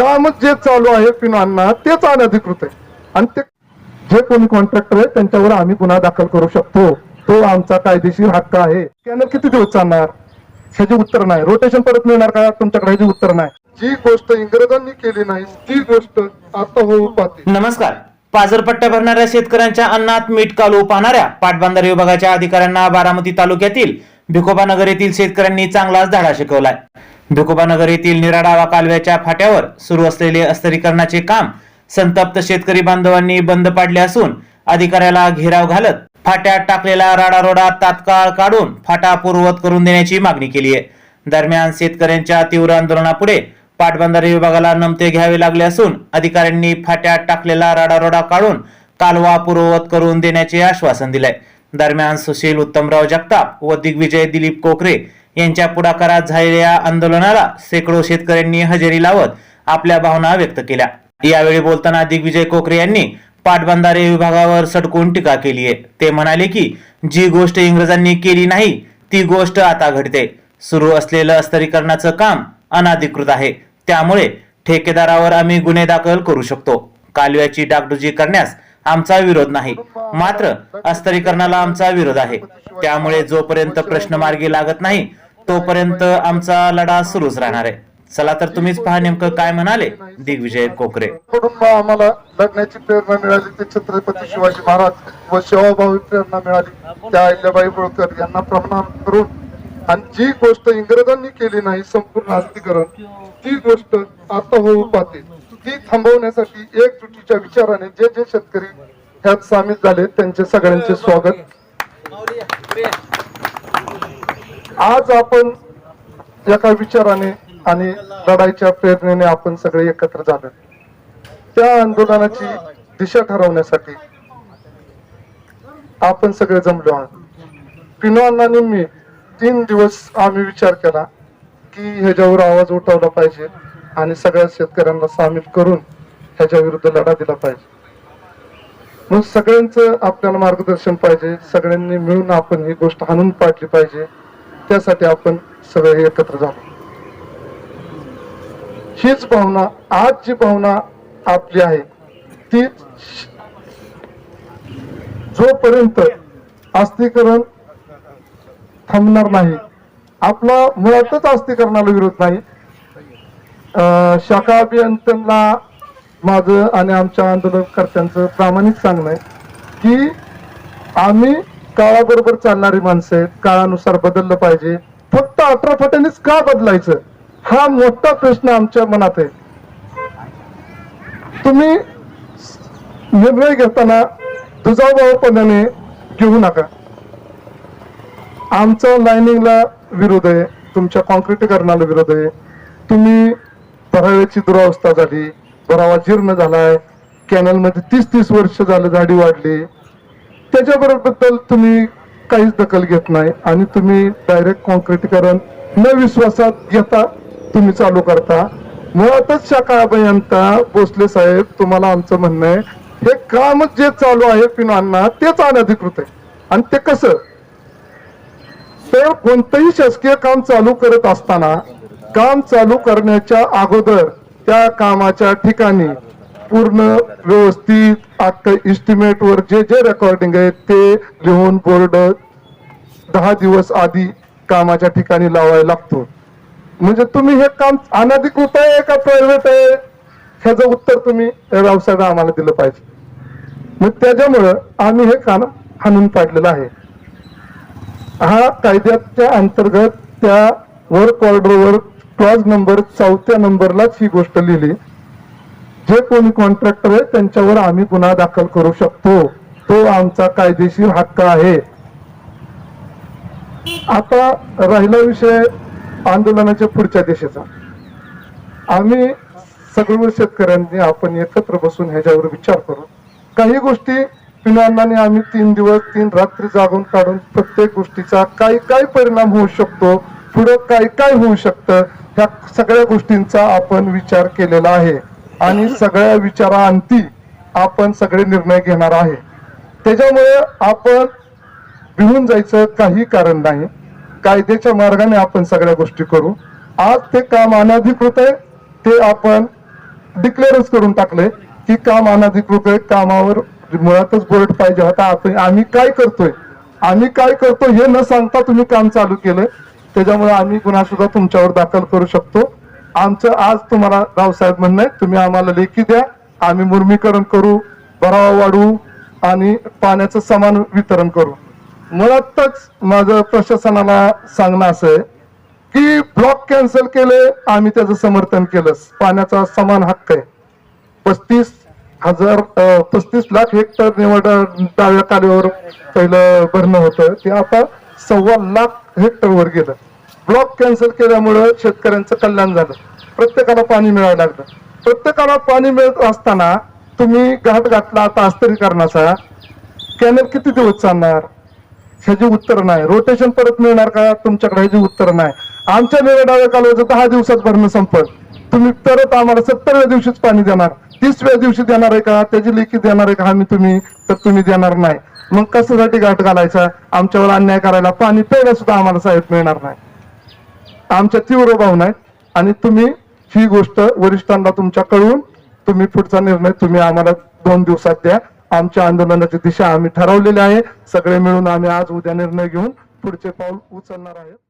काम जे चालू आहे पिनांना तेच अनधिकृत आहे. आणि ते जे कोणी कॉन्ट्रॅक्टर आहे त्यांच्यावर आम्ही गुन्हा दाखल करू शकतो. तो आमचा कायदेशीर हक्क आहे. स्कॅनर किती दिवस चालणार? ह्याचे उत्तर नाही. रोटेशन परत मिळणार का? तुमच्याकडे ह्याचे उत्तर नाही. जी गोष्ट इंग्रजांनी केली नाही ती गोष्ट आता होऊ पाहते. नमस्कार. पाजरपट्ट्या भरणाऱ्या शेतकऱ्यांच्या अन्नात मीठ कालू पाहणाऱ्या पाटबंधारे विभागाच्या अधिकाऱ्यांना बारामती तालुक्यातील भिकोबानगर येथील शेतकऱ्यांनी चांगलाच धडा शिकवलाय. नगर येथील निराडावा कालव्याच्या फाट्यावर सुरू असलेले अस्तरीकरणाचे काम संतप्त शेतकरी बांधवांनी बंद पाडले असून अधिकाऱ्याला घेराव घालत फाट्यात टाकलेला राडारोडा तात्काळ काढून फाटा पूर्ववत करून देण्याची मागणी केली आहे. दरम्यान शेतकऱ्यांच्या तीव्र आंदोलनापुढे पाटबंधारे विभागाला नमते घ्यावे लागले असून अधिकाऱ्यांनी फाट्यात टाकलेला राडारोडा काढून कालवा पूर्ववत करून देण्याचे आश्वासन दिले दरम्यान सुशील उत्तमराव जगताप व दिग्विजय दिलीप कोकरे यांच्या पुढाकारात झालेल्या आंदोलनाला शेकडो शेतकऱ्यांनी हजेरी लावत आपल्या भावना व्यक्त केल्या. यावेळी बोलताना दिग्विजय कोकरे यांनी पाटबंधारे विभागावर सडकून टीका केली आहे. ते म्हणाले की जी गोष्ट इंग्रजांनी केली नाही ती गोष्ट आता घडते. सुरू असलेलं अस्तरीकरणाचं काम अनाधिकृत आहे. त्यामुळे ठेकेदारावर आम्ही गुन्हे दाखल करू शकतो. कालव्याची डागडुजी करण्यास आमचा विरोध नाही. मात्र अस्तरीकरणाला आमचा विरोध आहे. त्यामुळे जोपर्यंत प्रश्न मार्गी लागत नाही तोपर्यंत आमचा लढा सुरूच राहणार आहे. चला तर तुम्हीच पहा नेमकं काय म्हणाले दिग्विजय कोकरे. आम्हाला लढण्याची प्रेरणा मिळाली ते छत्रपती शिवाजी महाराज व सेवाभावी प्रेरणा मिळाली. त्या अहिल्याबाई होळकर यांना प्रणाम करून आणि जी गोष्ट इंग्रजांनी केली नाही संपूर्ण आस्तीकरण ती गोष्ट आता होऊ पाहते. ती थांबवण्यासाठी एकजुटीच्या विचाराने जे जे शेतकरी ह्यात सामील झाले त्यांचे सगळ्यांचे स्वागत. आज आपण एका विचाराने आणि लढाईच्या प्रेरणेने आपण सगळे एकत्र झालो. त्या आंदोलनाची दिशा ठरवण्यासाठी आपण सगळे जमलो आहोत. पिनो अण्णांनी मी तीन दिवस आम्ही विचार केला की ह्याच्यावर आवाज उठवला पाहिजे. आणि सगळ्या शेतकऱ्यांना सामील करून ह्याच्या विरुद्ध लढा दिला पाहिजे. मग सगळ्यांचं आपल्याला मार्गदर्शन पाहिजे सगळ्यांनी मिळून आपण ही गोष्ट हाणून पाडली पाहिजे त्यासाठी आपण सगळे एकत्र झालो. हीच भावना आज जी भावना आपली आहे ती जोपर्यंत अस्थिकरण थांबणार नाही आपला मुळातच अस्थिकरणाला विरोध नाही शाखा अभियंत्यांना माझं आणि आमच्या आंदोलनकर्त्यांचं प्रामाणिक सांगणं आहे की आम्ही काळाबरोबर चालणारी माणसं आहेत काळानुसार बदललं पाहिजे. फक्त अठरा फट्यानेच का बदलायचं? हा मोठा प्रश्न आमच्या मनात आहे. तुम्ही निर्णय घेताना दुजावभावपणाने घेऊ नका. आमचा लायनिंगला विरोध आहे तुमच्या कॉन्क्रिटीकरणाला विरोध आहे. तुम्ही बराव्याची दुरावस्था झाली बरावा जीर्ण झालाय. कॅनलमध्ये तीस तीस वर्ष झालं झाडी वाढली. त्याच्याबरोबर तुम्ही काहीच दखल घेत नाही आणि तुम्ही डायरेक्ट कॉन्क्रिटीकरण न विश्वासात घेता तुम्ही चालू करता. मुळातच शाखा अभियंता भोसले साहेब तुम्हाला आमचं म्हणणं आहे हे काम जे चालू आहे पिनांना तेच अनधिकृत आहे. आणि ते कसं? तर कोणतंही शासकीय काम चालू करत असताना काम चालू करण्याच्या अगोदर त्या कामाच्या ठिकाणी पूर्ण व्यवस्थित आत्ता इस्टिमेटवर जे जे रेकॉर्डिंग आहे ते लिहून बोर्ड दहा दिवस आधी कामाच्या ठिकाणी लावायला लागतो. म्हणजे तुम्ही हे काम अनधिकृत आहे का प्रायव्हेट आहे? ह्याचं उत्तर तुम्ही रावसाहेब आम्हाला दिलं पाहिजे. मग त्याच्यामुळं आम्ही हे काम हाणून पाडलेलं आहे. हा कायद्याच्या अंतर्गत त्या वर्क ऑर्डरवर क्लॉज नंबर चौथ्या नंबरलाच ही गोष्ट लिहिली. जे कोणी कॉन्ट्रॅक्टर आहे त्यांच्यावर आम्ही गुन्हा दाखल करू शकतो. तो आमचा कायदेशीर हक्क आहे. आता राहिला विषय आंदोलनाच्या पुढच्या दिशेचा. आम्ही सगळं शेतकऱ्यांनी आपण एकत्र बसून ह्याच्यावर विचार करू. काही गोष्टी पिनांनाने आम्ही तीन दिवस तीन रात्री जागून काढून प्रत्येक गोष्टीचा काय काय परिणाम होऊ शकतो. पुढं काय काय होऊ शकतं. ह्या सगळ्या गोष्टींचा आपण विचार केलेला आहे. आणि सगळ्या विचारांती आपण सगळे निर्णय घेणार आहे. त्याच्यामुळे आपण भिवून जायचं काही कारण नाही. कायद्याच्या मार्गाने आपण सगळ्या गोष्टी करू. आज ते काम अनाधिकृत आहे ते आपण डिक्लेअरच करून टाकले की काम अनाधिकृत आहे कामावर मुळातच बोर्ड पाहिजे. होता आपण आम्ही काय करतोय? आम्ही काय करतो हे न सांगता तुम्ही काम चालू केलंय. त्याच्यामुळे आम्ही गुन्हा सुद्धा तुमच्यावर दाखल करू शकतो. आमचं आज तुम्हाला रावसाहेब म्हणणं आहे तुम्ही आम्हाला लेखी द्या आम्ही मुर्मीकरण करू भरावा वाढवू आणि पाण्याचं समान वितरण करू. मुळातच माझं प्रशासनाला सांगणं असं आहे की ब्लॉक कॅन्सल केले आम्ही त्याचं समर्थन केलं पाण्याचा समान हक्क आहे. पस्तीस हजार पस्तीस लाख हेक्टर निवड डाव्या कालव्यावर पहिलं भरणं होतं. ते आता सव्वा लाख हेक्टरवर गेलं. ब्लॉक कॅन्सल केल्यामुळं शेतकऱ्यांचं कल्याण झालं. प्रत्येकाला पाणी मिळायला लागलं. प्रत्येकाला पाणी मिळत असताना तुम्ही घाट घातला आता अस्तरीकरणाचा कॅनल किती दिवस चालणार? ह्याची उत्तर नाही. रोटेशन परत मिळणार का? तुमच्याकडे ह्याची उत्तर नाही. आमच्या निरडाव्या कालव्याचं दहा दिवसात भरणं संपत तुम्ही परत आम्हाला सत्तरव्या दिवशीच पाणी देणार. तीसव्या दिवशी देणार आहे का? त्याची लेखी देणार आहे का? आम्ही तुम्ही तर तुम्ही देणार नाही. मग कशासाठी गाठ घालायचा? आमच्यावर अन्याय करायला पाणी प्यायला सुद्धा आम्हाला साहेब मिळणार नाही. आमच्या तीव्र भावना आहेत. आणि तुम्ही ही गोष्ट वरिष्ठांना तुमच्या कळवून तुम्ही पुढचा निर्णय तुम्ही आम्हाला दोन दिवसात द्या. आमच्या आंदोलनाची दिशा आम्ही ठरवलेली आहे. सगळे मिळून आम्ही आज उद्या निर्णय घेऊन पुढचे पाऊल उचलणार आहे